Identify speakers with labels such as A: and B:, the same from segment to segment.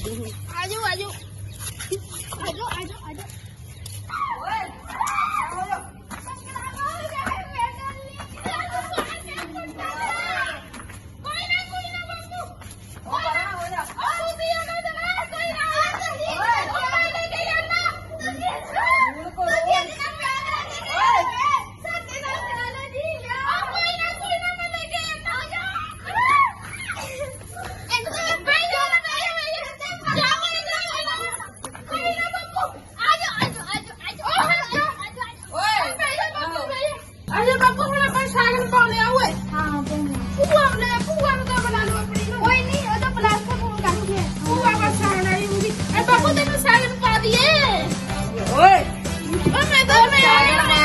A: ਉਹਦੇ ਥੱਲੇ ਹੋ ਜਾ ਇੱਧਰ ਨੂੰ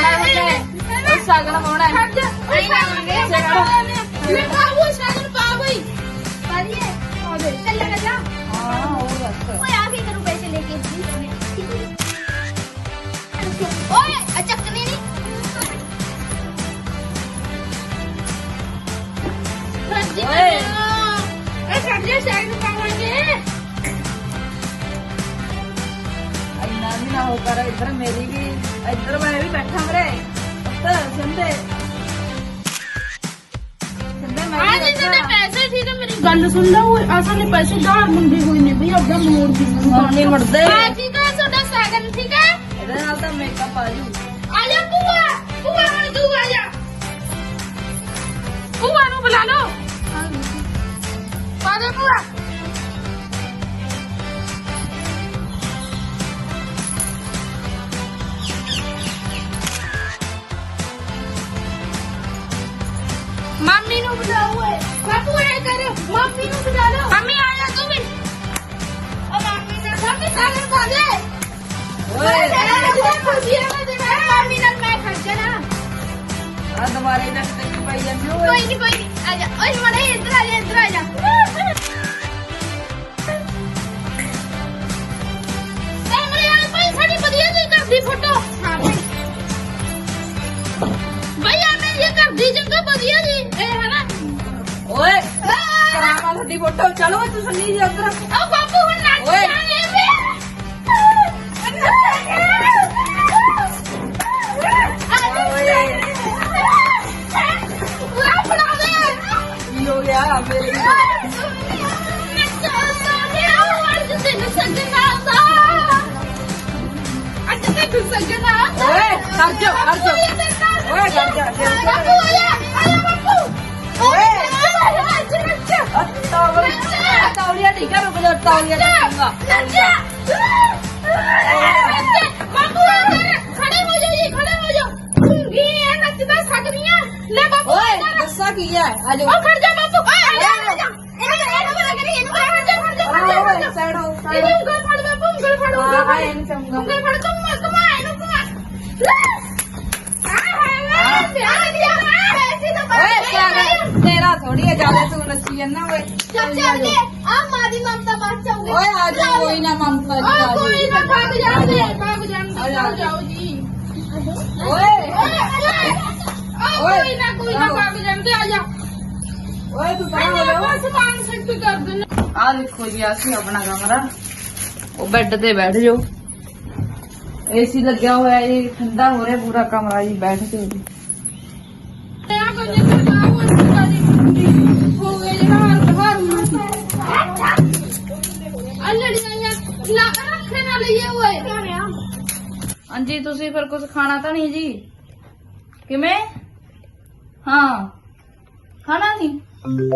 B: ਆਇਆ
A: ਸਾਗਨ ਪਾਉਣਾ ਹੈ
B: ਖੜ ਜਾ ਓਏ
A: ਇੰਨਾ ਵੀ ਨਾ ਹੋ ਕਰ ਇੱਧਰ ਮੇਰੀ ਵੀ ਇੱਧਰ ਮੈਂ ਵੀ ਬੈਠਾ ਮਰੇ ਉੱਤਰ ਸੰਦੇ ਸੰਦੇ ਮੈਂ
B: ਆ
A: ਵੀ
B: ਜੀ
A: ਬੈਠਾ।
B: ਪੈਸੇ ਸੀ ਤੇ ਮੇਰੀ ਗੱਲ ਸੁਣ ਲੈ ਓਏ ਅਸਾਂ ਨੇ ਪੈਸੇ ਧਾਰ ਮੰਗੇ ਹੋਏ ਨੇ ਵੀ ਆਪਦਾ ਮੋੜ ਦੀ
A: ਹੁਣ ਨਹੀਂ ਮੁੜਦੇ।
B: ਆ ਠੀਕ ਹੈ ਤੁਹਾਡਾ ਸਾਗਨ ਠੀਕ ਹੈ?
A: ਇਹਦੇ ਨਾਲ ਤਾਂ ਮੇਕਅਪ ਆ ਜੂ।
B: ਆ ਜਾ ਭੂਆ ਭੂਆ ਹੁਣ ਤੂੰ ਆ ਜਾ ਭੂਆ ਨੂੰ ਬੁਲਾ ਲਓ ਪਾ ਦੇ ਭੂਆ ਮੰਮੀ ਨੂੰ ਬੁਲਾਓ ਓਏ ਬਾਪੂ ਐ ਕਰ ਮੰਮੀ ਨੂੰ ਬੁਲਾ ਲਓ ਮੰਮੀ ਆ ਜਾ ਤੂੰ ਵੀ ਓ ਮੰਮੀ ਨੇ ਮੰਮੀ ਸਾਗਨ ਖਾ ਦੇ
A: ਓਏ
B: ਮੰਮੀ ਨਾਲ ਮੈਂ ਖਰਚਣਾ
A: ਆ ਦੁਬਾਰੇ ਨੱਕ ਤੇ ਕੀ ਪਾਈ ਜਾਂਦੀ ਓਏ
B: ਕੋਈ ਨਹੀਂ ਕੋਈ ਨਹੀਂ ਆ ਜਾ ਓਏ ਮੜੇ ਇੱਧਰ ਘਰ ਦੀ ਚੰਗਾ ਵਧੀਆ ਜੀ। ਇਹ ਹੈ ਨਾ।
A: ਓਏ ਕਰਾਵਾ ਸਾਡੀ ਫੋਟੋ ਚਲੋ ਓਏ ਤੂੰ ਸੰਨੀ ਜੀ ਉੱਧਰ।
B: ਆ ਬਾਪੂ ਹੁਣ ਨੱਚ
A: ਓਏ।
B: ਜਾਣੇ
A: ਓਏ।
B: ਬਣਾ ਦੇ
A: ਕੀ ਹੋ ਗਿਆ? ਮੇਰੇ ਓਏ ਕਰ ਜਾ ਕਰ ਜਾ ਓਏ ਕਰ ਜਾ ਓਏ ਤਾਵਲੀ ਤਾਵਲੀਆ ਨਹੀਂ ਕਰ ਰੁਕ ਜਾ ਤਾਵਲੀਆ ਨਹੀਂ ਓਏ ਦੱਸਾ ਕੀ ਹੈ ਆ ਜਾ
B: ਖੜ ਜਾ ਬਾਪੂ ਓਏ ਆ ਜਾ ਇਹਨੂੰ ਇਹਨੂੰ ਬਣਾ ਕਰੀ ਇਹਨੂੰ ਖੜ ਜਾ ਖੜ ਜਾ ਖੜ ਜਾ
A: ਓਏ ਸਾਈਡ ਹੋ। ਸਾਈਡ
B: ਇਹਨੂੰ ਉਂਗਲ ਫੜ ਬਾਪੂ, ਉਂਗਲ ਫੜ
A: ਹਾਂ
B: ਉਂਗਲ
A: ਹਾਂ
B: ਫੜ
A: ਇਹਨੂੰ ਚੰਗਾ
B: ਉਂਗਲ ਫੜ ਘੁੰਮਾ, ਘੁਮਾ, ਇਹਨੂੰ ਘੁਮਾ ਆ ਹੈ ਵੇ ਪਿਆਰ ਦਿਆ ਐਸੀ ਤਾਂ
A: ਓਏ ਪਾਗਲ ਤੇਰਾ ਥੋੜੀ ਹੈ ਜ਼ਿਆਦਾ ਤੂੰ ਨੱਚੀ ਜਾਂਦਾ ਓਏ
B: ਚੱਲ ਚੱਲ ਕੇ ਆ ਮਾਦੀ ਮਮਤਾ ਬਾਤ ਚਾਉਂਗੇ
A: ਓਏ ਆ ਜਾ ਕੋਈ ਨਾ ਮਮਤਾ ਜੀ
B: ਆ
A: ਆ
B: ਕੋਈ ਨਾ
A: ਜਾ
B: ਭਾਗ ਜਾਂਦੇ ਭਾਗ ਜਾਂਦੇ
A: ਆ ਜਾ।
B: ਜਾਓ ਜਾਓ ਜੀ
A: ਓਏ
B: ਓਏ ਕੋਈ ਨਾ ਕੋਈ ਨਾ ਭਾਗ ਜਾਂਦੇ ਆ ਜਾ
A: ਓਏ ਤੂੰ ਪਰਾਂ ਹੋ
B: ਆ
A: ਜਾ
B: ਜਾ ਸਮਾਨ ਸੈੱਟ ਕਰ ਦਿੰਦੇ
A: ਆ ਦੇਖੋ ਜੀ ਆ ਸੀ ਆਪਣਾ ਕਮਰਾ ਉਹ ਬੈੱਡ ਤੇ ਬੈਠ ਜਾਓ ਏਸੀ ਲੱਗਿਆ ਹੋਇਆ ਜੀ ਠੰਡਾ ਹੋ ਰਿਹਾ ਪੂਰਾ ਕਮਰਾ ਜੀ ਹਾਂਜੀ ਤੁਸੀਂ ਫਿਰ ਕੁਝ ਖਾਣਾ ਤਾਂ ਨਹੀਂ ਜੀ? ਕਿਵੇਂ? ਹਾਂ। ਖਾਣਾ ਨਹੀਂ?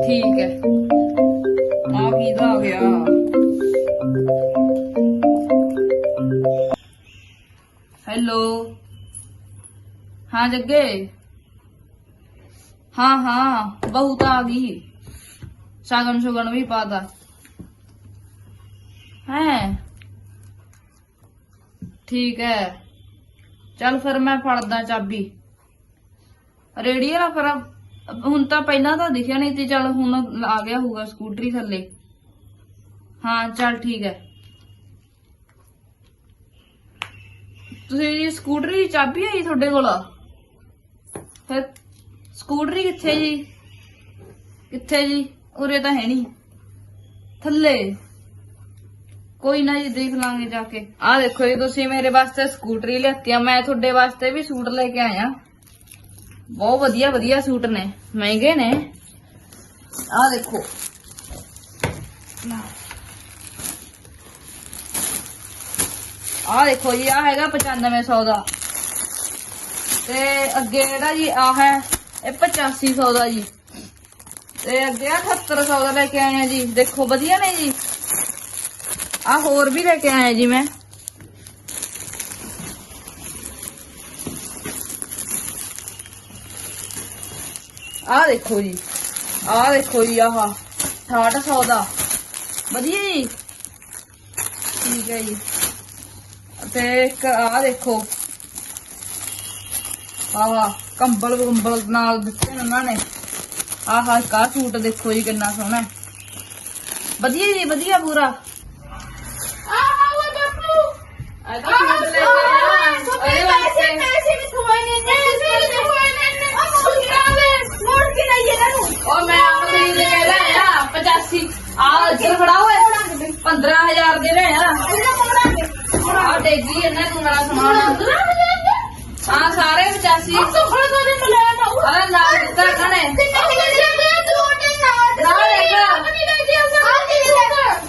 A: ਠੀਕ ਹੈ। ਆ ਕੀ ਦਾ ਹੋ ਗਿਆ? ਹੈਲੋ। ਹਾਂ, ਜੱਗੇ। ਹਾਂ ਹਾਂ। ਬਹੁਤ ਆ ਗਈ। ਸ਼ਗਨ ਸ਼ੁਗਨ ਵੀ ਪਾਦਾ ਹੈ? ਠੀਕ ਹੈ। ਚੱਲ ਫਿਰ ਮੈਂ ਫੜਦਾ ਚਾਬੀ। ਰੇੜੀ ਵਾਲਾ ਫਿਰ ਹੁਣ ਤਾਂ ਪਹਿਲਾਂ ਤਾਂ ਦਿਖਿਆ ਨਹੀਂ ਤੇ ਚੱਲ ਹੁਣ ਆ ਗਿਆ ਹੋਊਗਾ ਸਕੂਟਰੀ ਥੱਲੇ। ਹਾਂ, ਚੱਲ ਠੀਕ ਹੈ। ਤੁਸੀਂ ਸਕੂਟਰੀ ਦੀ ਚਾਬੀ ਹੈ ਜੀ ਤੁਹਾਡੇ ਕੋਲ? ਫਿਰ ਸਕੂਟਰੀ ਕਿੱਥੇ ਜੀ? ਕਿੱਥੇ ਜੀ? ਉਰੇ ਤਾਂ ਹੈ ਨਹੀਂ। ਥੱਲੇ। ਕੋਈ ਨਾ ਜੀ, ਦੇਖ ਲਾਂਗੇ ਜਾ ਕੇ। ਆਹ ਦੇਖੋ ਜੀ, ਤੁਸੀਂ ਮੇਰੇ ਵਾਸਤੇ ਸਕੂਟਰੀ ਲਿਆਤੀ ਆ। ਮੈਂ ਤੁਹਾਡੇ ਵਾਸਤੇ ਵੀ ਸੂਟ ਲੈ ਕੇ ਆਇਆ। ਬਹੁਤ ਵਧੀਆ ਵਧੀਆ ਸੂਟ ਨੇ। ਮਹਿੰਗੇ ਨੇ। ਆਹ ਦੇਖੋ। ਆਹ ਦੇਖੋ ਜੀ ਆ ਹੈਗਾ 9500 ਦਾ। ਤੇ ਅੱਗੇ ਜਿਹੜਾ ਜੀ ਆ ਹੈ, ਇਹ 8500 ਦਾ ਜੀ। ਤੇ ਅੱਗੇ ਆ 7800 ਦਾ ਲੈ ਕੇ ਆਏ ਆ ਜੀ। ਦੇਖੋ, ਵਧੀਆ ਨੇ ਜੀ। ਆ ਹੋਰ ਵੀ ਲੈ ਕੇ ਆਏ ਜੀ ਮੈਂ ਆ ਦੇਖੋ ਜੀ ਆ ਦੇਖੋ ਜੀ ਆਹ 6800 ਦਾ ਵਧੀਆ ਜੀ ਠੀਕ ਹੈ ਜੀ ਤੇ ਇੱਕ ਆ ਦੇਖੋ ਆਹ ਕੰਬਲ ਕੰਬਲ ਨਾਲ ਦਿੱਤੇ ਨੇ ਉਹਨਾਂ ਨੇ ਆਹ ਕਾ ਸੂਟ ਦੇਖੋ ਜੀ ਕਿੰਨਾ ਸੋਹਣਾ ਹੈ ਵਧੀਆ ਜੀ ਵਧੀਆ ਪੂਰਾ 15000 ਦੇ। ਲੈ ਆ। ਆ ਦੇਗੀ ਇਹਨਾਂ ਨੂੰ ਮੇਰਾ ਸਮਾਨ। ਹਾਂ ਸਾਰੇ 85 ਸੁਖਣ ਤੋਂ ਦੇ ਮਿਲਿਆ ਨਾ ਆ ਨਾ। ਦਿੱਤਾ ਕਣੇ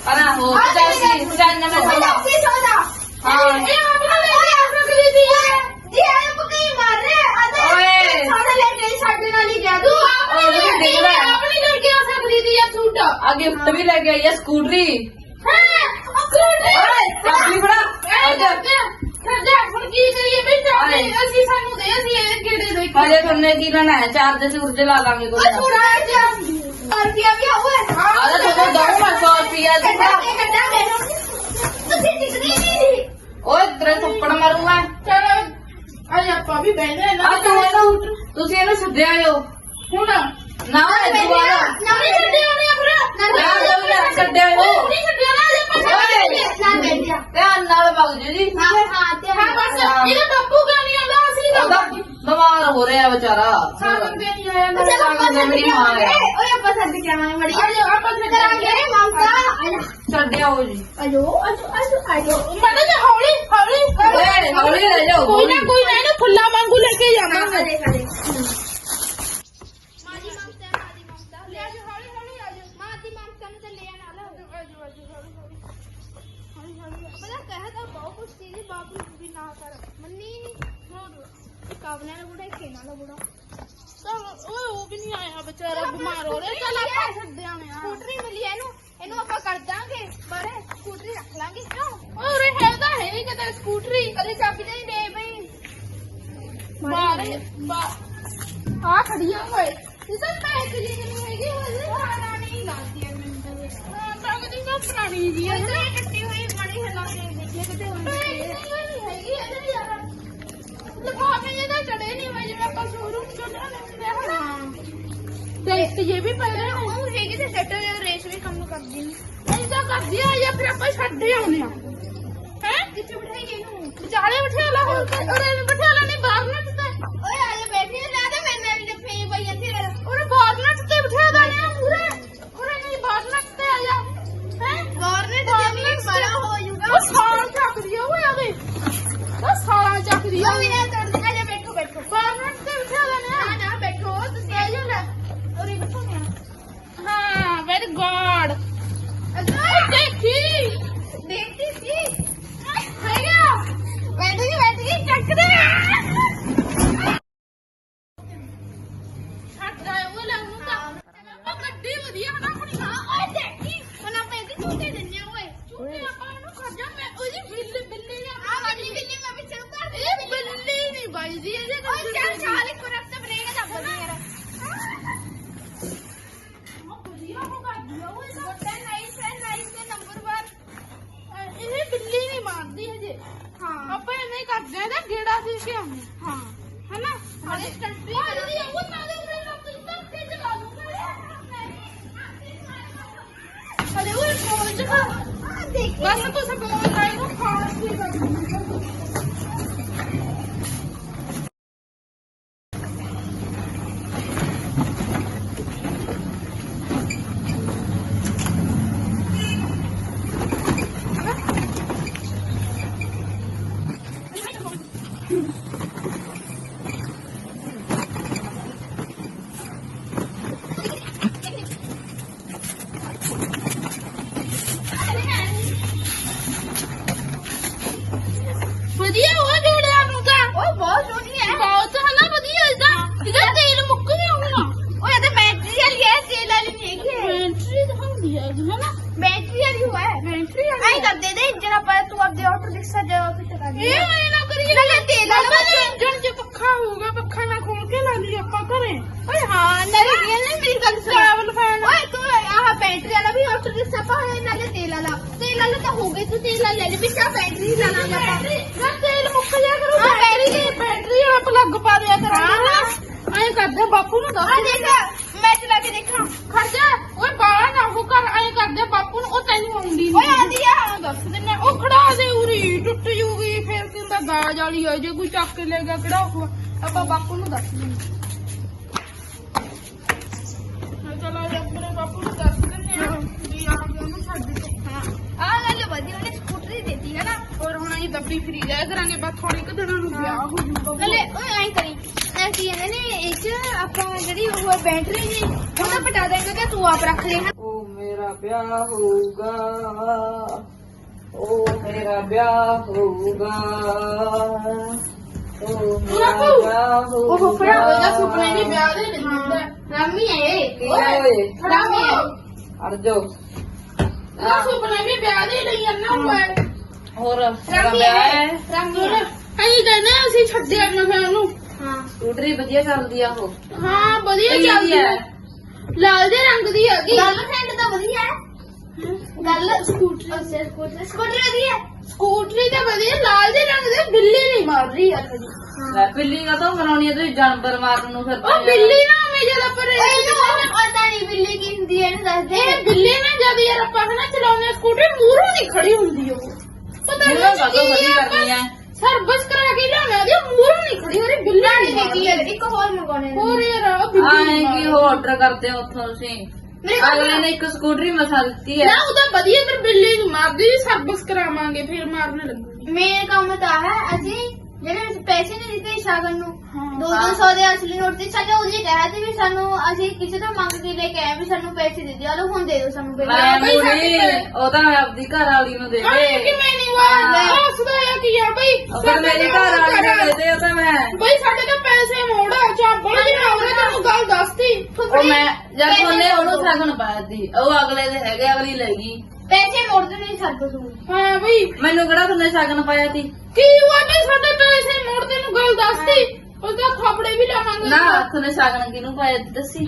A: ਅਰੇ ਹੋ 85 95 ਸੌਦਾ ਆ ਗਿਫਟ ਵੀ ਲੈ ਕੇ ਆਈ ਆ ਸਕੂਟਰੀ ਓਏ ਚਾਬੀ ਫੜਾ
B: ਅਸੀਂ ਸਾਨੂੰ ਦੇ ਅਸੀਂ ਇਹ ਕਿਹੜੇ ਦੇ
A: ਹਜੇ ਤੁਮਨੇ ਕੀ ਲੈਣਾ ਹੈ ਚਾਰਜ ਚੂਰਜ ਤੇਰੇ ਥੱਪੜ ਮਾਰੂ ਮੈਂ
B: ਚਲੋ ਅਜੇ ਆਪਾਂ ਵੀ ਬਹਿਨੇ ਨਾ।
A: ਆ ਤੂੰ ਇਹਨੂੰ ਤੁਸੀਂ ਇਹਨੂੰ ਸੱਦਿਆ ਆਇਓ।
B: ਹੁਣ?
A: ਨਾ ਇਹ ਦੁਬਾਰਾ।
B: ਨਵੇਂ ਛੱਡੇ ਹੋਣੇ ਆ ਫਿਰ
A: ਨਾ ਨਾ ਛੱਡਿਆ ਇਹਨੂੰ।
B: ਨਹੀਂ ਛੱਡਿਆ ਨਾ ਜੇ ਪਛਾਣ ਨਾ ਬੈਠਿਆ
A: ਧਿਆਨ ਨਾਲ ਬਗ ਜੀ ਜੀ।
B: ਹਾਂ ਹਾਂ ਤੇ ਹਾਂ ਬਸ। ਇਹਦਾ ਬੱਬੂ ਕਾ ਨਹੀਂ ਆਉਂਦਾ ਅਸੀਂ
A: ਉਹਦਾ
B: ਤਾਂ
A: ਬਿਮਾਰ ਹੋ ਰਿਹਾ ਵਿਚਾਰਾ।
B: ਸਾਗਰ ਦੇ ਨਹੀਂ ਆਇਆ ਨਾ
A: ਚਲੋ ਆਪਾਂ ਛੱਡ ਕੇ ਆਵਾਂਗੇ।
B: ਓਏ
A: ਓਏ
B: ਓਏ ਉਹ ਵੀ ਨਹੀਂ ਆਇਆ ਵਿਚਾਰਾ ਬਿਮਾਰ ਹੋ ਰਿਹਾ। ਚੱਲ ਆਪਾਂ ਛੱਡ ਆਵੇਂ ਆ।
C: ਸਕੂਟਰੀ ਮਿਲੀ ਆ ਇਹਨੂੰ ਇਹਨੂੰ ਆਪਾਂ ਕਰ ਦਾਂਗੇ। ਬੜੇ ਸਕੂਟਰੀ ਰੱਖ ਲਾਂਗੇ ਕਿਉਂ?
B: ਓਰੇ ਹੈ ਤਾਂ ਹੈ ਹੀ ਕਿਤੇ ਸਕੂਟਰੀ।
C: ਕਦੇ ਚਾਬੀ ਤਾਂ ਨਹੀਂ ਦੇ ਬਈ।
B: ਬਾਰੇ ਬਾ। ਆ ਖੜੀਆਂ ਹੋਏ ਇਸ ਇੱਕ ਜੀ ਨਹੀਂ ਹੈਗੀ ਹੋਏ
C: ਖਾਣਾ ਨਹੀਂ ਲਾਦੀ ਹੈ ਮੈਨੂੰ ਤਾਂ।
B: ਹਾਂ ਤਾਂ ਪੁਰਾਣੀ ਜੀ ਹੀ
C: ਟੱਟੀ ਹੋਈ ਮੜੀ ਹਿਲਾ ਕੇ ਦੇਖੀਏ ਕਿਤੇ ਹੁੰਦੀ
B: ਨਹੀਂ
C: ਹੈ
B: ਹੈਗੀ ਇਹਦੇ ਵੀ ਯਾਰ ਲਿਫਾਫੇ ਜਿਹਦਾ ਚੜੇ ਨਹੀਂ ਹੋਏ ਜਿਵੇਂ ਆਪਾਂ ਸ਼ੋਰੂਮ ਚੋਂ ਲੈਂਦੇ ਹਾਂ ਤੇ ਇੱਕ ਇਹ ਵੀ ਪਏ ਨੇ
C: ਉਹ ਹੈਗੀ ਤੇ ਸੈਟ ਰੇਸ ਵੀ ਕੰਮ ਕਰਦੀ ਨਹੀਂ
B: ਐਸਾ ਕਰਦੀ ਆ ਜਾਂ ਫਿਰ ਆਪਾਂ ਛੱਡ ਆਉਂਦੇ ਆ। ਹੈ?
C: ਕਿੱਥੇ ਬਿਠਾਈਏ ਇਹਨੂੰ?
B: ਵਿਚਾਲੇ ਬਿਠਾ ਲਾ ਹੁਣ ਤੇ ਉਹਨੇ ਨੂੰ ਬਿਠਾ ਲਾ ਨਹੀਂ ਬਾਹਰ ਨਾ ਤੇ
C: ਓਏ ਆ ਜਾ ਬੈਠੀ ਨਾ ਤੇ ਮੈਂ ਨਾਲ ਲੱਫੇ ਪਈ ਜਾਂਦੀ ਰਹਿ
B: ਉਹਨੇ ਬਾਹਰ ਨਾ ਤੇ ਬਿਠਾ ਦੇਣੇ ਆ ਪੂਰੇ ਉਹਨੇ ਨਹੀਂ ਬਾਹਰ ਨਾ ਤੇ ਆ ਜਾ। ਹੈ?
C: ਗਵਰਨਮੈਂਟ ਦੇ ਵੀ ਬੜਾ ਹੋ ਜਾਊਗਾ।
B: ਉਹ ਸਾਲ ਚੱਕਦੀ ਆ ਓਏ ਆਵੇ। ਉਹ ਸਾਲਾਂ ਚੱਕਦੀ ਆ
C: ਉਹ ਵੀ ਨਾ ਤੋੜ ਆ ਜਾ ਬੈਠੋ ਬੈਠੋ
B: ਬਾਹਰ ਨਾ ਤੇ ਬਿਠਾ ਦੇਣੇ
C: ਨਾ
B: ਆ
C: ਨਾ ਬੈਠੋ ਤੁਸੀਂ ਆ ਜਾ ਲੈ ਉਰੇ ਬੈਠੋ ਮੈਂ
B: ਹਾਂ ਵੈਰੀ ਗੁੱਡ
C: ਅੱਛਾ
B: ਦੇਖੀ
C: ਦੇਖਦੀ ਸੀ
B: ਹੈਗਾ
C: ਬੈਠ ਗਈ ਬੈਠ ਗਈ ਚੱਕ ਦੇ
B: ਛੱਡ ਜਾ ਉਹ ਲੈ ਉਹਨੂੰ ਤਾਂ ਉਹ ਗੱਡੀ ਵਧੀਆ ਬਣਾ ਆਪਣੀ
C: ਐਂਟਰੀ ਐਂ ਕਰਦੇ ਨੇ ਇੰਜਨ ਆਪਾਂ ਤੂੰ ਆਪਦੇ ਆਟੋ ਰਿਕਸ਼ਾ ਜਾ
B: ਉੱਥੇ ਚਲਾ ਗਈ ਇਹ ਐਂ ਨਾ ਕਰੀ ਨਾਲੇ ਤੇਲ ਆ
C: ਬਾਬਾ ਇੰਜਨ ਚ ਪੱਖਾ ਹੋਊਗਾ ਪੱਖਾ
B: ਨਾ ਖੋਲ ਕੇ ਲਾ ਲਈ ਆਪਾਂ ਘਰੇ।
C: ਓਏ ਹਾਂ ਨਾਲੇ ਰੀਅਲ ਨੇ ਮੇਰੀ
B: ਗੱਲ ਸੁਣ। Travel fan. ਓਏ
C: ਤੂੰ ਆਹ ਬੈਟਰੀ
B: ਵਾਲਾ ਵੀ ਆਟੋ ਰਿਕਸ਼ਾ ਪਾ
C: ਹੈ
B: ਨਾਲੇ ਤੇਲ ਵਾਲਾ। ਤੇਲ ਵਾਲਾ ਤਾਂ
C: ਹੋ
B: ਗਈ ਤੂੰ ਤੇਲ ਵਾਲਾ ਲੈ ਲੈ ਵੀ ਚਾ ਬੈਟਰੀ ਲਾ ਲਾਂਗਾ ਆਪਾਂ। ਤੇਲ ਮੁੱਕ ਜਾ ਕਰੂ
C: ਬੈਟਰੀ ਦੀ
B: ਬੈਟਰੀ ਵਾਲਾ ਪਲੱਗ ਪਾ ਦਿਆ ਕਰਾਂ। ਐਂ ਕਰਦੇ ਬਾਪੂ ਨੂੰ ਦੱਸ।
C: ਦੇਖ ਮੈਂ ਚਲਾ ਕੇ ਦੇਖਾਂ।
B: ਖਰਚਾ ਓਏ ਬਾਲਾ ਨਾ ਹੋ ਕਰ ਐਂ ਕਰਦੇ ਬਾਪੂ ਨੂੰ ਆਉਂਦੀ
C: ਓਏ ਆਂਦੀ ਆ
B: ਹਾਂ ਦੱਸ ਦਿੰਨੇ ਉਹ ਖੜਾ ਦੇ ਉਰੀ ਟੁੱਟ ਜੂਗੀ ਫਿਰ ਕਹਿੰਦਾ ਦਾਜ ਵਾਲੀ ਆ ਜੇ ਕੋਈ ਚੱਕ ਕੇ ਲੈ ਗਿਆ ਕਿਹੜਾ ਉਹ ਆਪਾਂ ਬਾਪੂ ਨੂੰ ਦੱਸ ਦਿੰਨੇ ਚਲੋ ਜੀ ਆਪਣੇ ਬਾਪੂ ਨੂੰ ਦੱਸ ਦਿੰਨੇ ਆ ਵੀ ਆ ਕੇ ਉਹਨੂੰ ਛੱਡ ਦੇ
C: ਹਾਂ ਆ ਗੱਲ ਉਹਨੇ ਸਕੂਟਰੀ ਦਿੱਤੀ ਹੈ ਨਾ
B: ਔਰ ਹੁਣ ਅਸੀਂ ਦੱਬੀ ਫਰੀ ਜਾਇਆ ਕਰਾਂਗੇ ਬਸ ਥੋੜੇ ਕੁ ਦਿਨਾਂ ਨੂੰ ਵਿਆਹ ਹੋ। ਜੂਗਾ
C: ਨਾਲੇ ਓਏ ਐਂ ਕਰੀ ਐ ਕੀ ਕਹਿੰਦੇ ਨੇ ਇਹ ਚ ਆਪਾਂ ਜਿਹੜੀ ਉਹ ਬੈਟਰੀ ਜੀ ਉਹ ਤਾਂ ਪਟਾ ਦੇਂਗੇ ਕਿ ਤੂੰ ਆਪ ਰੱਖ ਲੈ
A: ਵਿਆਹ ਹੋਊਗਾ ਉਹ ਮੇਰਾ ਵਿਆਹ ਹੋਊਗਾ। ਉਹ ਮੇਰਾ ਵਿਆਹ ਹੋਊਗਾ
B: ਉਹ ਫੜਾ ਉਹਦਾ ਸੁਪਨੇ ਨਹੀਂ ਵਿਆਹ ਦੇ ਨਹੀਂ ਹੁੰਦਾ।
C: ਰਾਮੀ ਹੈ
A: ਓਏ।
B: ਰਾਮੀ ਸੁਪਨੇ ਵੀ ਵਿਆਹ ਦੇ ਲਈ ਅੰਨਾ ਹੋਇਆ
A: ਹੋਰ ਵਿਆਹ ਹੈ
C: ਰਾਮੀ ਹੈ
B: ਅਸੀਂ ਕਹਿੰਦੇ ਹਾਂ ਅਸੀਂ ਛੱਡਿਆ ਨਾ ਫਿਰ ਉਹਨੂੰ
C: ਹਾਂ।
A: ਸਕੂਟਰੀ ਵਧੀਆ ਚੱਲਦੀ ਆ ਉਹ।
B: ਹਾਂ ਵਧੀਆ ਚੱਲਦੀ
A: ਹੈ?
B: ਲਾਲ ਦੇ ਰੰਗ ਦੀ ਹੈਗੀ।
C: ਗਰਲਫ੍ਰੈਂਡ ਤਾਂ ਵਧੀਆ ਹੈ। ਗੱਲ ਸਕੂਟਰੀ ਸਕੂਟਰੀ। ਸਕੂਟਰੀ ਵਧੀਆ ਹੈ।
B: ਸਕੂਟਰੀ ਤਾਂ ਵਧੀਆ ਲਾਲ ਦੇ ਰੰਗ ਦੇ ਬਿੱਲੀ ਨਹੀਂ ਮਾਰ ਰਹੀ ਯਾਰ
A: ਲੈ ਬਿੱਲੀ ਕਾ ਤਾਂ ਮਨਾਉਣੀ ਹੈ? ਤੁਸੀਂ ਜਾਨਵਰ ਮਾਰਨ ਨੂੰ ਫਿਰ
B: ਉਹ ਬਿੱਲੀ ਨਾ ਹਮੇ ਜਦ ਪਰ
C: ਪਤਾ ਨਹੀਂ ਬਿੱਲੀ ਕੀ ਹੁੰਦੀ ਹੈ ਇਹਨੂੰ ਦੱਸ ਦੇ।
B: ਇਹ ਬਿੱਲੀ ਨਾ ਜਦ ਯਾਰ ਆਪਾਂ ਹਨਾ ਚਲਾਉਂਦੇ ਸਕੂਟਰੀ ਮੂਹਰੋਂ ਨਹੀਂ ਖੜੀ ਹੁੰਦੀ ਉਹ। ਪਤਾ ਨਹੀਂ
A: ਖੜੀ ਕਰਨੀ ਹੈ?
B: ਸਰਵਿਸ ਕਰਾ ਕੇ ਲਿਆਉਣਾ ਉਹਦੀ ਮੂਹਰੋਂ ਨਹੀਂ ਖੜੀ ਉਹਦੀ ਬਿੱਲੀ ਨਹੀਂ ਮਾਰਦੀ
C: ਹੈ ਇੱਕ ਹੋਰ ਮੰਗਾਉਣੇ ਨੇ।
B: ਹੋਰ ਯਾਰ ਆ ਬਿੱਲੀ
A: ਆਏ
B: ਨਹੀਂ
A: ਕੀ। ਹੋ ਆਰਡਰ ਕਰਦੇ ਹੋ ਉੱਥੋਂ ਤੁਸੀਂ?
C: ਮੇਰੇ ਕੋਲ
A: ਅਗਲੇ ਨੇ ਇੱਕ ਸਕੂਟਰੀ ਮਸਾ ਦਿੱਤੀ ਹੈ।
B: ਨਾ ਉਹਦਾ ਵਧੀਆ ਫਿਰ ਬਿੱਲੀ ਨਹੀਂ ਮਾਰਦੀ ਸਰਵਿਸ ਕਰਾਵਾਂਗੇ ਫਿਰ ਮਾਰਨ ਲੱਗੂਗੀ
C: ਮੇਰੇ ਕੰਮ ਤਾਂ ਹੈ ਅਸੀਂ ਜਿਹੜੇ ਪੈਸੇ ਨਹੀਂ ਦਿੱਤੇ ਸ਼ਾਗਨ ਨੂੰ
B: ਹਾਂ।
C: ਦੋ ਦੋ ਸੌ ਦੇ ਅਸਲੀ ਨੋਟ ਤੇ ਸਾਨੂੰ ਉਹ ਜੀ ਕਹਿਆ ਤੇ ਵੀ ਸਾਨੂੰ ਅਸੀਂ ਕਿਸੇ ਤੋਂ ਮੰਗ ਕੇ ਲੈ ਕੇ ਆਏ ਵੀ ਸਾਨੂੰ ਪੈਸੇ ਦੇ ਦਿਓ ਲੋ ਹੁਣ ਦੇ ਦਿਓ ਸਾਨੂੰ ਪੈਸੇ।
A: ਮੈਂ
B: ਸਾਡੇ
A: ਮੁੜੀ ਉਹ ਤਾਂ ਆਪਦੀ ਘਰ ਵਾਲੀ ਨੂੰ ਦੇ
B: ਅਰੇ
A: ਦੇ।
B: ਕਿਵੇਂ ਨਹੀਂ ਵਾਰ
A: ਹਾਂ।
B: ਹੱਸਦਾ ਆ ਕੀ ਆ ਬਈ।
A: ਅਗਰ ਮੇਰੀ ਘਰ ਵਾਲੀ ਨੂੰ ਦੇ ਦੇ ਉਹ ਤਾਂ ਮੈਂ।
B: ਬਈ ਸਾਡੇ ਤਾਂ ਪੈਸੇ ਮੋੜ ਚਾਬਲ ਦੀ ਨਾ ਉਹਨੇ ਤੈਨੂੰ ਗੱਲ ਦੱਸਤੀ।
A: ਉਹ ਮੈਂ ਜਦ ਉਹਨੇ ਉਹਨੂੰ ਸਗਨ ਪਾਇਆ ਸੀ ਉਹ ਅਗਲੇ ਦੇ ਹੈਗੇ ਅਗਲੀ ਲੈ ਗਈ।
C: ਪੈਸੇ ਮੋੜ ਦੇ ਨਹੀਂ ਸਰਬਸ ਨੂੰ
B: ਹਾਂ ਬਈ?
A: ਮੈਨੂੰ ਕਿਹੜਾ ਤੁਨੇ ਸਗਨ ਪਾਇਆ ਸੀ?
B: ਕੀ ਹੁਆ ਬਈ? ਸਾਡੇ ਪੈਸੇ ਮੋੜ ਤੈਨੂੰ ਗੱਲ ਦੱਸਤੀ। ਉਹਦਾ ਖਪੜੇ ਵੀ ਲਾਵਾਂਗੇ
A: ਨਾ ਤੁਨੇ ਸਗਨ ਕਿਹਨੂੰ ਪਾਇਆ ਸੀ ਦੱਸੀ?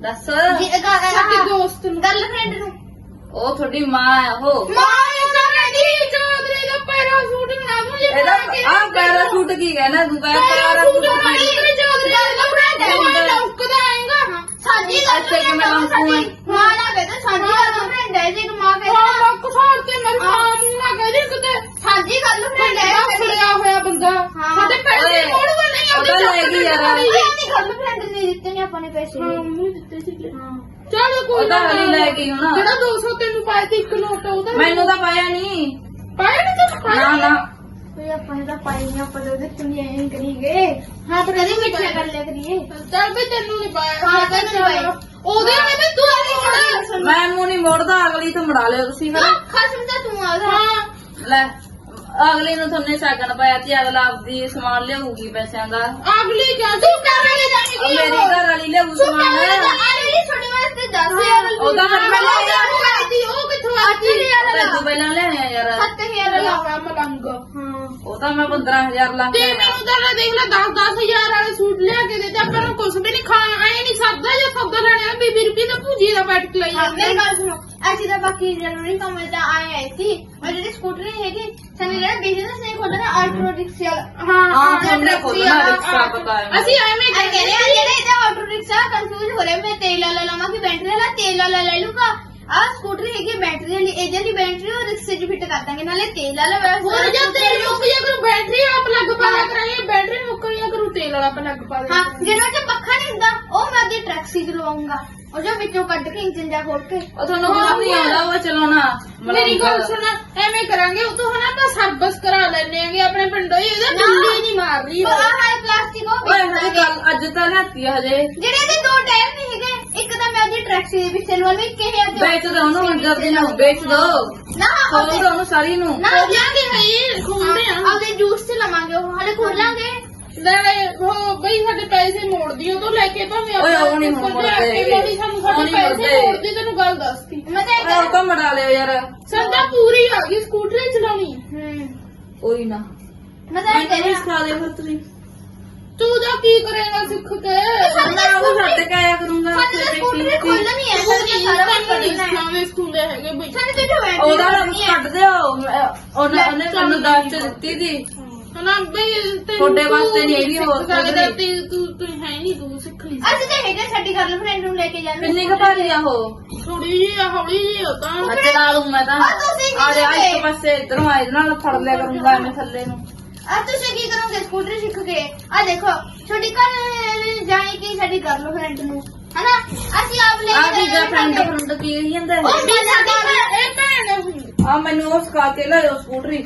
A: ਦੱਸ।
C: ਜੀ
B: ਸਾਡੇ ਦੋਸਤ ਨੂੰ।
C: ਗਰਲਫ੍ਰੈਂਡ ਨੂੰ।
A: ਉਹ ਤੁਹਾਡੀ ਮਾਂ ਆ ਉਹ।
B: ਮਾਂ ਕਹਿੰਦੀ ਚੌਧਰੀ ਦਾ ਪੈਰਾਸ਼ੂਟ ਨਾ ਜੇ
A: ਇਹਦਾ ਆ ਪੈਰਾਸ਼ੂਟ ਕੀ ਕਹਿਣਾ ਤੂੰ ਕਹਿ
B: ਪੈਰਾਸ਼ੂਟ ਵਾਲੀ
A: ਕੀ?
B: ਚੌਧਰੀ ਦਾ ਗਰਲਫ੍ਰੈਂਡ ਹੈ ਲੌਕਦਾ ਆਏਗਾ।
C: ਸਾਡੀ
A: ਅੱਛਾ ਕਿ ਮੈਂ ਲੰਕੂ ਹਾਂ।
C: ਮਾਂ ਨਾ ਕਹਿੰਦਾ ਸਾਡੀ ਗਰਲਫ੍ਰੈਂਡ ਹੈ ਜੇ ਮਾਂ
B: ਹਾਂ
C: ਕਹਿੰਦਾ
B: ਲੱਕ ਫਾੜ ਕੇ ਮੇਰੀ ਮਾਂ ਨੂੰ ਨਾ ਕਹਦੇ ਕਿਤੇ।
C: ਸਾਡੀ ਗਰਲਫ੍ਰੈਂਡ ਹੈ
B: ਫੜਿਆ ਫੜਿਆ ਹੋਇਆ ਬੰਦਾ।
C: ਹਾਂ।
B: ਸਾਡੇ ਪੈਸੇ
A: ਓਏ,
B: ਮੋੜੂਗਾ ਨਹੀਂ
A: ਉਹਦਾ ਲੈ ਗਈ ਯਾਰ।
C: ਆਪਣੀ ਗਰਲਫ੍ਰੈਂਡ ਨੇ ਦਿੱਤੇ ਨੇ ਆਪਾਂ ਨੇ ਪੈਸੇ
B: ਹਾਂ ਉਹਨੂੰ ਦਿੱਤੇ ਸੀਗੇ। ਚਲ ਕੋਈ
A: ਉਹਦਾ ਹਲੀ ਲੈ ਗਈ ਹੁਣ
B: ਜਿਹੜਾ 200 ਤੈਨੂੰ ਪਾਇਆ ਤੇ ਇੱਕ ਨੋਟ ਉਹਦਾ
A: ਮੈਨੂੰ ਤਾਂ ਪਾਇਆ ਨਹੀਂ।
B: ਪਾਇਆ ਨਹੀਂ ਤੈਨੂੰ ਪਾਇਆ
A: ਨਾ ਨਾ।
C: ਕੋਈ ਆਪਾਂ ਨੇ ਤਾਂ ਪਾਈ ਨਹੀਂ ਆਪਾਂ ਤਾਂ ਉਹਦੇ ਚੁੰਨੀ ਐਂ ਕਰੀਏ। ਹਾਂ ਪਰ ਕਦੇ ਮਿੱਠਾ ਕਰ ਲਿਆ ਕਰੀਏ।
B: ਚੱਲ ਵੀ ਤੈਨੂੰ ਨਹੀਂ ਪਾਇਆ।
C: ਹਾਂ, ਤੈਨੂੰ ਨੀ ਪਾਇਆ।
B: ਉਹਦੇ ਵਿੱਚ ਤੂੰ ਨਹੀਂ
A: ਮੈਂ ਮੂੰਹ ਨਹੀਂ ਮੋੜਦਾ ਅਗਲੀ ਤੋਂ ਮੜਾ ਲਿਓ ਤੁਸੀਂ ਫਿਰ
C: ਖਸਮ ਤਾਂ ਤੂੰ ਆ
B: ਹਾਂ।
A: ਲੈ ਅਗਲੀ ਨੂੰ ਤੁਨੇ ਸਗਨ ਪਾਇਆ ਤੇ ਅਗਲਾ ਆਪਦੀ ਸਮਾਨ ਲਿਆਊਗੀ ਪੈਸਿਆਂ ਦਾ।
B: ਅਗਲੀ ਜਾ ਤੂੰ ਕਰ ਰਹੀ
A: ਉਹ
B: ਜਾਣੀ
A: ਮੇਰੀ ਘਰ ਵਾਲੀ ਲਿਆਊ
C: ਤੂੰ
A: ਸਮਾਨ।
C: ਆ ਲਈ ਛੋਟੇ ਵਾਸਤੇ 10000
A: ਉਹਦਾ ਹੱਥ ਮੈਂ ਲਿਆ
B: ਉਹ ਕਿੱਥੋਂ ਆਤੀ
A: ਤੈਨੂੰ ਪਹਿਲਾਂ ਲਿਆਇਆ ਯਾਰ।
C: 7000 ਲਾ
B: ਲਾਵਾ ਮਲੰਗ
C: ਹਾਂ।
A: ਉਹ ਤਾਂ ਮੈਂ 15000 ਲਾ
B: ਤੇ
A: ਕੇ ਆਇਆ।
B: ਮੈਨੂੰ ਤਾਂ ਦੇਖ ਲੈ 10 10000 ਵਾਲੇ ਸੂਟ ਲਿਆ ਕੇ ਦੇ ਤੇ ਆਪਾਂ ਨੂੰ ਕੁਝ ਵੀ ਨਹੀਂ ਖਾਣਾ ਐ ਨਹੀਂ ਸਰਦਾ ਜੇ ਸੌਦਾ ਲੈਣਾ 20 ਰੁਪਏ ਦਾ ਭੂਜੀ ਦਾ ਪੈਕਟ ਲਈ
C: ਹਾਂ, ਮੇਰੀ ਗੱਲ ਸੁਣੋ। ਅਸੀਂ ਤਾਂ ਬਾਕੀ ਜਨਵਰੀ ਕੰਮ ਤਾਂ ਆਏ ਆਏ ਸੀ ਔਰ ਜਿਹੜੀ ਸਕੂਟਰ ਹੈਗੀ ਸਾਨੂੰ ਜਿਹੜਾ ਬਿਜ਼ਨਸ ਨਹੀਂ ਖੋਲਣਾ ਆਲਟੋ ਰਿਕਸ਼ਾ
B: ਹਾਂ
A: ਹਾਂ ਤੁਮਨੇ ਖੋਲਣਾ ਰਿਕਸ਼ਾ ਹੈ।
B: ਅਸੀਂ ਐਵੇਂ
C: ਆ ਕਹਿੰਦੇ ਆ ਜਿਹੜੇ ਇਹਦਾ ਆਲਟੋ ਰਿਕਸ਼ਾ ਕੰਫਿਊਜ਼ ਹੋ ਰਿਹਾ ਮੈਂ ਤੇਲ ਵਾਲਾ ਲਵਾਂ ਕਿ ਬੈਟਰੀ ਵਾਲਾ ਤੇਲ ਵਾਲਾ ਲੈ ਲੂਗਾ ਆ ਸਕੂਟਰ ਹੈਗੀ ਬੈਟਰੀ ਵਾਲੀ ਇਹਦੇ ਦੀ ਬੈਟਰੀ ਉਹ ਰਿਕਸ਼ੇ 'ਚ ਫਿੱਟ ਕਰ ਦਾਂਗੇ ਨਾਲੇ ਤੇਲ ਵਾਲਾ ਵੈਸੇ
B: ਹੋਰ ਜਦ ਤੇਲ ਮੁੱਕ ਜਾ ਕਰੂ ਬੈਟਰੀ ਆਪ ਲੱਗ ਪਾ ਲਿਆ ਕਰਾਂਗੇ ਬੈਟਰੀ ਮੁੱਕ ਜਾ ਕਰੂ ਤੇਲ ਵਾਲਾ ਪਲੱਗ ਪਾ ਦੇ।
C: ਹਾਂ ਜਿਹਨਾਂ 'ਚ ਪੱਖਾ ਨਹੀਂ ਹੁੰਦਾ ਉਹ ਮੈਂ ਅੱਗੇ ਟਰੈਕਸੀ ਚ ਲਵਾਉਂਗਾ ਉਹ ਜੋ ਵਿੱਚੋਂ ਕੱਢ ਕੇ ਇੰਜਨ ਜਾ ਖੋਲ ਕੇ।
A: ਉਹ ਤੁਹਾਨੂੰ ਕੁਝ ਨਹੀਂ ਆਉਂਦਾ ਉਹ ਚਲਾਉਣਾ
B: ਮੇਰੀ ਗੱਲ ਸੁਣ ਐਵੇਂ ਕਰਾਂਗੇ ਉਹ ਤੋਂ ਹਨਾ ਆਪਾਂ ਸਰਵਿਸ ਕਰਾ ਲੈਣੇ ਆਂਗੇ ਆਪਣੇ ਪਿੰਡੋਂ ਹੀ ਇਹਦਾ
C: ਨਾ।
B: ਬਿੱਲੀ ਨਹੀਂ ਮਾਰ ਰਹੀ।
C: ਉਹ ਆਹ ਹੈ ਪਲਾਸਟਿਕ ਉਹ
A: ਓਏ
C: ਵੇਚ
A: ਹਜੇ
C: ਦਾਂਗੇ।
A: ਗੱਲ ਅੱਜ ਤਾਂ ਰਾਤੀ ਆ ਹਜੇ।
C: ਜਿਹੜੇ ਇਹਦੇ ਦੋ ਟਾਇਰ ਨਹੀਂ ਹੈਗੇ ਇੱਕ ਤਾਂ ਮੈਂ ਉਹਦੀ ਟਰੈਕਸੀ ਦੇ ਪਿੱਛੇ ਲਵਾ ਲਈ ਕਿ ਇਹ
A: ਵੇਚ ਦੋ ਉਹਨੂੰ ਹੁਣ ਜਲਦੀ ਨਾਲ ਵੇਚ ਦੋ।
C: ਨਾ ਉਹਦੇ-
A: ਦੋ ਉਹਨੂੰ ਸਾਰੀ ਨੂੰ।
C: ਨਾ
B: ਜਾਂਗੇ ਹੈ ਖੁੰਦੇ ਆ।
C: ਉਹਦੇ ਜੂਸ ਚ ਲਵਾਂਗੇ ਉਹ। ਹਾਲੇ ਖੋਲਾਂਗੇ।
B: ਨਾਲੇ ਉਹ ਬਈ ਸਾਡੇ ਪੈਸੇ ਮੋੜ ਦਿਓ ਤੋਂ ਲੈ ਕੇ ਭਾਵੇਂ
A: ਓਏ, ਉਹ ਨੀ ਹੁਣ
B: ਮੁੜਦੇ।
A: ਮੁੜਦੇ।
B: ਮੋੜੀ ਸਾਨੂੰ
A: ਉਹ
B: ਸਾਡੇ
A: ਨੀ
B: ਪੈਸੇ
A: ਮੁੜਦੇ।
B: ਮੋੜਦੀ ਤੈਨੂੰ ਗੱਲ ਦੱਸਤੀ
C: ਮੈਂ ਤਾਂ
A: ਓਏ ਉਹ ਤਾਂ ਮੜਾ ਲਿਓ ਯਾਰ।
B: ਸੰਦਾ ਪੂਰੀ ਆ ਗਈ ਸਕੂਟਰੀ ਚਲਾਉਣੀ।
C: ਹੂੰ।
A: ਕੋਈ ਨਾ।
C: ਮੈਂ ਤਾਂ
A: ਮੈਂ
C: ਇਹ
A: ਤਾਂ
C: ਕਹਿ
A: ਸਿਖਾ ਦੇ ਫਿਰ ਤੁਸੀਂ।
B: ਤੂੰ ਜਾ ਕੀ ਕਰੇਗਾ ਸਿੱਖ ਕੇ?
A: ਮੈਂ ਉਹ ਛੱਡ ਕੇ ਆਇਆ ਕਰੂੰਗਾ
C: ਸਾਡੇ ਤਾਂ ਸਕੂਟਰ ਖੋਲਣੀ ਹੈ ਸਾਡੇ ਤਾਂ ਸਾਰਾ ਕੁਝ ਖੋਲਣਾ ਹੈ
B: ਸਾਵੇਂ ਸਕੂਲੇ ਹੈਗੇ ਬਈ।
C: ਸਾਡੇ ਕਿੱਥੇ ਬੈਠ
A: ਉਹਦਾ ਨਾਮ ਕੱਢ ਦਿਓ। ਮੈਂ- ਉਹਨੇ ਉਹਨੇ ਤੁਹਾਨੂੰ ਦੱਸ ਤੇ ਦਿੱਤੀ ਸੀ।
B: ਨਾ ਬਈ
A: ਤੁਹਾਡੇ ਵਾਸਤੇ ਨੀ ਹੈਗੀ ਹੋਰ
B: ਸਕਦਾ। ਤੇ ਤੂੰ ਤੂੰ ਹੈ ਨਹੀਂ ਨਹੀਂ ਤੂੰ ਸਿੱਖ ਲਈ
C: ਅੱਜ ਤੇ ਹੈਗਾ ਸਾਡੀ ਗਰਲਫ੍ਰੈਂਡ ਨੂੰ ਲੈ ਕੇ ਜਾਂਦੇ
A: ਕਿੰਨੀ ਕੁ ਭਾਰੀ ਆ ਉਹ?
B: ਥੋੜੀ ਜਿਹੀ ਆ, ਹੌਲੀ ਜਿਹੀ ਹੋ ਤਾਂ।
A: ਮੈਂ ਚਲਾ ਲੂੰ ਮੈਂ ਤਾਂ।
C: ਆ ਤੁਸੀਂ ਕੀ
A: ਆ ਇੱਕ? ਪਾਸੇ ਇਧਰੋਂ ਆ ਇਹਦੇ ਨਾਲ ਫੜ ਲਿਆ ਕਰੂੰਗਾ ਐਵੇਂ ਥੱਲੇ ਨੂੰ।
C: ਆ ਤੁਸੀਂ ਕੀ ਕਰੋਗੇ ਸਕੂਟਰ ਸਿੱਖ ਕੇ? ਆ ਦੇਖੋ ਛੋਟੀ ਘਰ ਜਾਏਗੀ ਸਾਡੀ ਗਰਲਫ੍ਰੈਂਡ ਨੂੰ? ਹਨਾ? ਅਸੀਂ ਆਪ ਲੈ
A: ਆ
C: ਕੇ
A: ਵੀ ਦਾ ਫਰੈਂਡ ਕੀ ਕਹੀ ਜਾਂਦਾ?
C: ਉਹ ਘਰ
B: ਇਹ ਭੈਣ
A: ਆ। ਮੈਨੂੰ ਉਹ ਸਿਖਾ ਕੇ ਲਿਆਓ ਸਕੂਟਰੀ।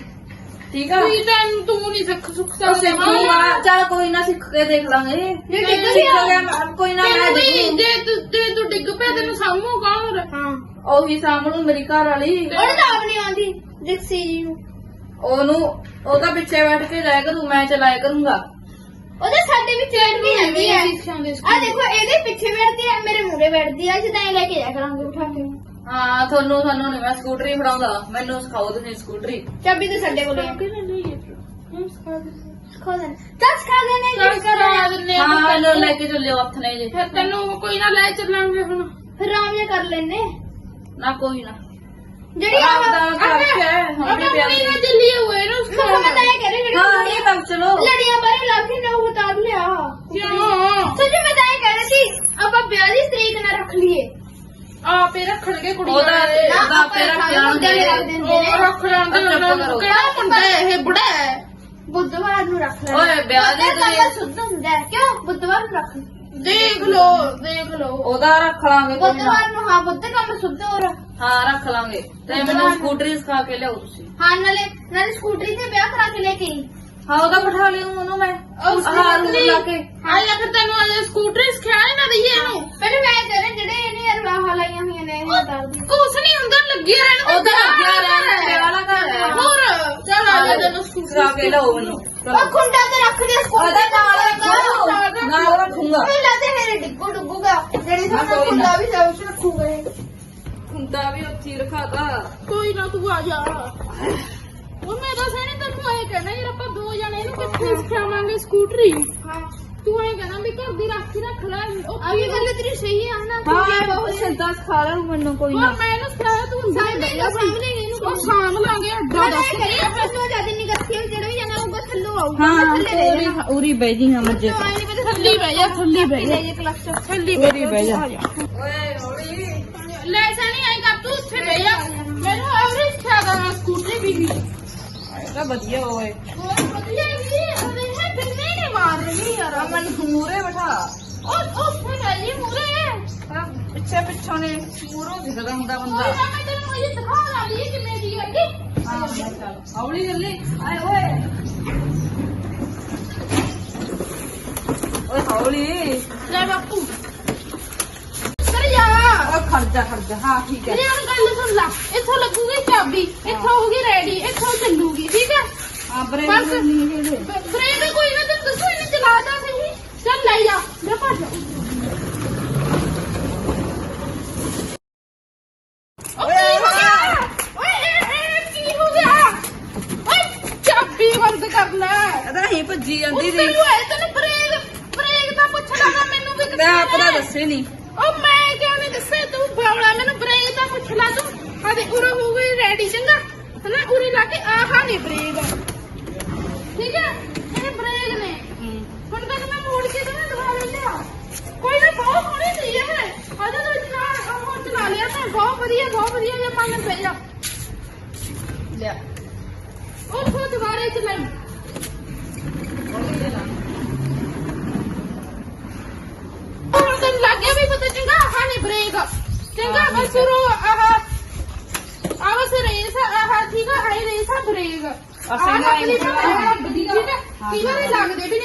A: ਠੀਕ ਆ।
B: ਤੂੰ ਤਾਂ ਤੂੰ ਨਹੀਂ ਸਿੱਖ ਸੁੱਖ
A: ਉਹ ਸਿੱਖੂਗਾ ਚੱਲ ਕੋਈ ਨਾ ਸਿੱਖ ਕੇ ਦੇਖ ਲਾਂਗੇ।
C: ਜੇ ਡਿੱਗ
A: ਸਿੱਖ
C: ਗਿਆ
A: ਮੈਂ- ਕੋਈ ਨਾ ਮੈਂ ਦੇਖੂ।
B: ਜੇ ਤੂੰ ਜੇ ਤੂੰ ਡਿੱਗ ਪਿਆ ਤੈਨੂੰ ਸਾਹਮਣੇ ਕੌਣ ਹੋਰ ਹਾਂ।
A: ਉਹੀ ਸਾਹਮਣੂ ਮੇਰੀ ਘਰ ਵਾਲੀ।
C: ਉਹਨੂੰ ਤਾਂ ਆਪ ਨਹੀਂ ਆਉਂਦੀ ਜਿਕਸੀ ਜੀ ਨੂੰ।
A: ਉਹਨੂੰ ਉਹਦਾ ਪਿੱਛੇ ਬੈਠ ਕੇ ਜਾਇਆ ਕਰੂ ਮੈਂ ਚਲਾਇਆ ਕਰੂੰਗਾ।
C: ਉਹਦੇ ਸਾਡੇ ਵਿੱਚ ਬੈਠ ਕੇ ਜਾਂਦੀ ਹੈ
B: ਸਿੱਖਾਂ
C: ਆ ਦੇਖੋ ਇਹਦੇ ਪਿੱਛੇ ਬੈਠਦੀ ਹੈ ਮੇਰੇ ਮੂਹਰੇ ਬੈਠਦੀ ਹੈ ਜਿੱਦਾਂ ਇਹ ਲੈ ਕੇ ਜਾਇਆ ਕਰਾਂਗੇ ਉਠਾ ਕੇ।
A: ਹਾਂ ਤੁਹਾਨੂੰ ਤੁਹਾਨੂੰ ਨਹੀਂ ਮੈਂ ਸਕੂਟਰੀ ਫੜਾਉਂਦਾ। ਮੈਨੂੰ ਸਿਖਾਓ ਤੁਸੀਂ ਸਕੂਟਰੀ।
C: ਚਾਬੀ ਤੇ ਸਾਡੇ ਕੋਲ। ਹੈ ਖੋ ਦੇ। ਚੱਲ ਸਿਖਾ ਦੇਣੇ
B: ਚੱਲ
C: ਜੀ
B: ਕਰਾ? ਦਿੰਨੇ ਆ
A: ਹਾਂ ਮੈਨੂੰ ਲੈ ਕੇ ਚੱਲਿਓ ਹੱਥ ਨੇ ਜੇ।
B: ਫਿਰ ਤੈਨੂੰ ਕੋਈ ਨਾ ਲੈ ਚੱਲਾਂਗੇ ਹੁਣ।
C: ਫਿਰ ਆਰਾਮ ਜਿਹਾ ਕਰ ਲੈਨੇ
A: ਨਾ ਕੋਈ ਨਾ।
C: ਜਿਹੜੀ ਆ
A: ਆਪਦਾ ਹੁਣ ਵੀ।
B: ਚੱਲੀਏ ਹੋਏ ਨਾ
C: ਮੈਂ ਮੈਂ ਤਾਂ ਇਹ ਕਹਿ ਰਹੀ
A: ਹਾਂ
C: ਜਿਹੜੀ
A: ਇਹ ਕੰਮ ਚਲੋ
C: ਲੜੀਆਂ ਬਾਰੇ ਲਾ ਕੇ ਨਾ ਉਤਾਰ ਲਿਆ
B: ਕਿਉਂ
C: ਸੱਚੀ ਮੈਂ ਤਾਂ ਇਹ ਕਹਿ ਰਹੀ ਸੀ ਆਪਾਂ 42 ਤਰੀਕ ਨਾ ਰੱਖ ਲਈਏ
B: ਆਪੇ ਰੱਖਣਗੇ ਕੁੜੀਆਂ
A: ਉਹਦਾ
B: ਦੇ।
C: ਨਾ,
A: ਉਹਦਾ
C: ਆਪਾਂ
A: ਤੇਰਾ
C: ਸਾਰੇ
A: ਪਿਆਰ
C: ਮੁੰਡੇ ਵੀ ਰੱਖ ਦਿੰਦੇ
B: ਉਹ
C: ਨੇ
B: ਰੱਖ ਲੈਂਦੇ
A: ਚੁੱਪ
B: ਉਹਨਾਂ ਨੂੰ
A: ਕਰੋ।
B: ਕਿਹੜਾ ਮੁੰਡਾ ਹੈ? ਇਹ ਬੁੜਾ ਹੈ।
C: ਬੁੱਧਵਾਰ ਨੂੰ ਰੱਖ ਲੈਣਾ।
A: ਓਏ, ਵਿਆਹ ਦੀ ਤਰੀਕ-
C: ਸ਼ੁੱਧ ਹੁੰਦਾ ਹੈ। ਕਿਉਂ? ਬੁੱਧਵਾਰ ਨੂੰ ਰੱਖ
B: ਦੇਖ ਲੋ ਦੇਖ ਲੋ
A: ਉਹਦਾ ਰੱਖ ਲਾਂਗੇ ਕੋਈ ਨਾ
C: ਬੁੱਧਵਾਰ ਨੂੰ ਹਾਂ ਬੁੱਧ ਕੰਮ ਸ਼ੁੱਧ ਹੋ ਰਿਹਾ।
A: ਹਾਂ ਰੱਖ ਲਾਂਗੇ। ਤੇ ਮੈਨੂੰ ਸਕੂਟਰੀ ਸਿਖਾ ਕੇ ਲਿਆਓ ਤੁਸੀਂ।
C: ਹਾਂ ਨਾਲੇ ਨਾਲੇ ਸਕੂਟਰੀ ਤੇ ਵਿਆਹ ਕਰਾ ਕੇ ਲੈ ਕੇ ਆਈ।
A: ਹਾਂ ਉਹਦਾ ਬਿਠਾ ਲਿਓ ਉਹਨੂੰ ਮੈਂ।
B: ਉਹ
A: ਹਾਂ ਰੂਲ ਲਾ ਕੇ।
B: ਹਾਂ। ਜਾਂ ਫਿਰ ਤੈਨੂੰ ਅਜੇ ਸਕੂਟਰੀ ਸਿਖਾਇਆ ਹੀ ਨਾ ਦਈਏ ਇਹਨੂੰ।
C: ਪਹਿਲੇ ਮੈਂ ਕਹਿ ਰਿਹਾ ਜਿਹੜੇ ਇਹਨੇ ਯਾਰ ਰਾਹਾਂ ਲਾਈਆਂ ਹੋਈਆਂ ਨੇ ਇਹ ਦੱਸ ਦੀ
B: ਕੁਛ ਨਹੀਂ ਹੁੰਦਾ ਲੱਗਿਆ ਰਹਿਣ
A: ਉਹਦਾ ਲੱਗਿਆ ਰਹਿਣਾ ਤੇਰੇ ਵਾਲਾ ਘਰ ਹੈ।
B: ਹੋਰ ਚੱਲ ਆ ਜਾ ਤੈਨੂੰ ਸਕੂਟਰੀ
A: ਸਿਖਾ ਕੇ ਲਿਆਓ ਮੈਨੂੰ
C: ਉਹ ਖੁੰਡਾ ਤੇ ਰੱਖ ਦੇ ਸਕੂਟਰੀ
A: ਉਹਦਾ ਨਾਲ ਰੱਖੋ। ਨਾਲ ਰੱਖੂੰਗਾ
C: ਮੈਨੂੰ ਲੱਗਦਾ ਮੇਰੇ ਡਿੱਗੋ ਡੁੱਗੂਗਾ। ਜਿਹੜੀ
A: ਨਾ।
C: ਖੁੰਡਾ ਵੀ ਸਭ ਕੁਝ ਰੱਖੂਗਾ ਇਹ।
A: ਹੁੰਦਾ ਵੀ ਉੱਥੇ ਹੀ ਰਖਾਤਾ।
B: ਕੋਈ ਨਾ ਤੂੰ ਆ ਜਾ। ਉਹ ਮੈਂ ਤਾਂ ਸਹੀ ਤੈਨੂੰ ਐ ਕਹਿਣਾ ਯਾਰ ਆਪਾਂ ਦੋ ਜਣੇ ਇਹਨੂੰ ਕਿੱਥੇ ਸਿਖਾਵਾਂਗੇ ਸਕੂਟਰੀ?
C: ਹਾਂ
B: ਤੂੰ ਐ ਕਹਿਣਾ ਵੀ ਘਰ ਦੀ ਰਾਖੀ ਰੱਖ ਲੈ ਉਹ
C: ਆ ਵੀ ਗੱਲ? ਤੇਰੀ ਸਹੀ ਹੈ ਨਾ ਤੂੰ
A: ਹਾਂ
C: ਕਿਹਾ
A: ਬਹੁਤ ਸਿੱਧਾ ਸਿਖਾ ਲਿਓ ਮੈਨੂੰ ਕੋਈ ਨਾ।
B: ਮੈਂ ਇਹਨੂੰ ਸਿਖਾਇਆ ਤੂੰ
C: ਸਾਹਮਣੇ
B: ਜਾ
C: ਸਾਹਮਣੇ ਇਹਨੂੰ
B: ਉਹ ਸਾਂਭ ਲਾਂਗੇ ਅੱਡਾ
C: ਮੈਂ
B: ਦੱਸ
C: ਇਹ ਕਰੀ ਆਪਾਂ ਨੂੰ ਜ਼ਿਆਦਾ ਨਹੀਂ ਕਰਤੀ ਜਿਹੜਾ ਵੀ ਜਾਣਾ ਹੋਊਗਾ ਥੱਲੋਂ ਆਊਗਾ।
A: ਹਾਂ
C: ਥੱਲੇ ਰਹਿ
A: ਉਰੀ
C: ਜਾਣਾ।
A: ਉਰੀ ਬਹਿ ਜੀ ਹਾਂ ਮੱਜੇ
C: ਤੋਂ। ਆਈ ਨਹੀਂ ਪਤਾ
B: ਥੱਲੇ ਬਹਿ ਜਾ। ਥੱਲੇ ਬਹਿ ਜਾ।
C: ਲੈ ਜੇ। ਕਲਾਸ ਚ
B: ਥੱਲੇ
A: ਉਰੀ ਬਹਿ ਜਾ।
B: ਆ ਲੈ ਸਣੀ ਆਈ ਕਰ ਤੂੰ ਉੱਥੇ ਬਹਿ ਜਾ। ਮੈਨੂੰ ਐਵਰੇਜ ਸਿਖਾਦਾ ਸਕੂਟਰੀ ਵੀ ਵੀ।
A: ਤਾਂ ਵਧੀਆ ਓਏ
C: ਹੋਰ ਵਧੀਆ ਵੀ ਉਹਦੇ ਹੈ ਬਿੰਨੇ ਨੇ ਮਾਰ ਰਹੀ ਯਾਰ
A: ਅਮਨ ਮੂਰੇ ਬਿਠਾ
C: ਉਹ ਉੱਥੇ ਗਈ ਮੂਰੇ
A: ਹਾਂ, ਪਿੱਛੇ ਪਿੱਛੋਂ ਨੇ ਮੂਰੋਂ ਦਿਖਦਾ ਹੁੰਦਾ
C: ਉਹ
A: ਬੰਦਾ
C: ਤਾਂ ਮੈਂ ਤੈਨੂੰ ਇਹ ਦਿਖਾ ਰਹੀ ਕਿ ਮੇਰੀ ਗੱਡੀ
A: ਹਾਂ ਚੱਲ ਹੌਲੀ ਜਲਦੀ ਆਏ ਓਏ ਓਏ ਹੌਲੀ
B: ਲੈ ਬਾਪੂ ਕਰ ਜਾ
A: ਓਏ ਖਰਜਾ ਖਰਜਾ ਹਾਂ ਠੀਕ ਹੈ
B: ਇਹ ਹੁਣ ਗੱਲ ਸੁਣ ਲੈ ਇੱਥੋਂ ਲੱਗੂਗੀ ਚਾਬੀ ਇੱਥੋਂ ਹੋਊਗੀ ਰੈਡੀ ਇੱਥੋਂ ਚੱਲੂਗੀ ਠੀਕ ਹੈ
A: ਆ ਬਰੇ
B: ਬਸ।
A: ਨਹੀਂ ਹੈਗੇ
B: ਬ੍ਰੇਕ ਕੋਈ ਨਾ ਤੈਨੂੰ ਦੱਸੋ ਇਹਨੇ ਚਲਾਦਾ ਸਹੀ ਚੱਲ ਲੈ ਜਾ ਲੈ ਭੱਜ ਓਏ ਹੋ ਗਿਆ ਓਏ ਇਹ ਇਹ ਕੀ ਹੋ ਗਿਆ ਓਏ ਚਾਬੀ ਬੰਦ ਕਰ ਲੈ
A: ਅਦਾ ਹੀ ਭੱਜੀ ਜਾਂਦੀ
B: ਉੱਤੇ
A: ਸੀ
B: ਹੋਏ ਤੈਨੂੰ ਬ੍ਰੇਕ ਬ੍ਰੇਕ ਤਾਂ ਪੁੱਛਣਾ ਨਾ ਮੈਨੂੰ ਵੀ
A: ਮੈਂ ਆਪਣਾ ਦੱਸੇ ਨਹੀਂ
B: ਉਹ ਮੈਂ ਕਿਉਂ ਨਹੀਂ ਦੱਸੇ ਤੂੰ ਬੋਲਾ ਮੈਨੂੰ ਬ੍ਰੇਕ ਤਾਂ ਪੁੱਛ ਲੈ ਤੂੰ ਆਦੇ ਉਰੇ ਹੋ ਗਈ ਰੈਡੀ ਚੰਗਾ ਹਨਾ ਉਰੇ ਲਾ ਕੇ ਆਹਾ ਨਹੀਂ ਬ੍ਰੇਕ ਠੀਕ ਹੈ ਇਹ ਬ੍ਰੇਕ ਨੇ ਹੁਣ ਤੱਕ ਮੈਂ ਮੋੜ ਕੇ ਤੇ ਨਾ ਦਵਾ ਲਿਆ ਕੋਈ ਨਾ ਬਹੁਤ ਸੋਹਣੀ ਸੀ ਇਹ ਅਜੇ ਤੋਂ ਇਤਨਾ ਉਹ ਚਲਾ ਲਿਆ ਤਾਂ ਬਹੁਤ ਵਧੀਆ ਬਹੁਤ ਵਧੀਆ ਜੇ ਮਨ ਪੈ ਜਾ
A: ਲਿਆ
B: ਉਹ ਤੋਂ ਹੁਣ ਤੈਨੂੰ ਲੱਗ ਗਿਆ ਵੀ ਪਤਾ ਚੰਗਾ ਆਹ ਨਹੀਂ ਬ੍ਰੇਕ ਚੰਗਾ ਬਸ ਰੋ ਆਹ ਆਹ ਬਸ ਰੇਸ ਆਹ ਠੀਕ ਆ ਆਈ ਰੇਸ ਆ। ਬ੍ਰੇਕ
A: ਅਸੀਂ ਨਾ
B: ਆਹ
A: ਇਹ
B: ਠੀਕ ਹੈ। ਕਈ ਵਾਰੀ ਲੱਗਦੇ ਵੀ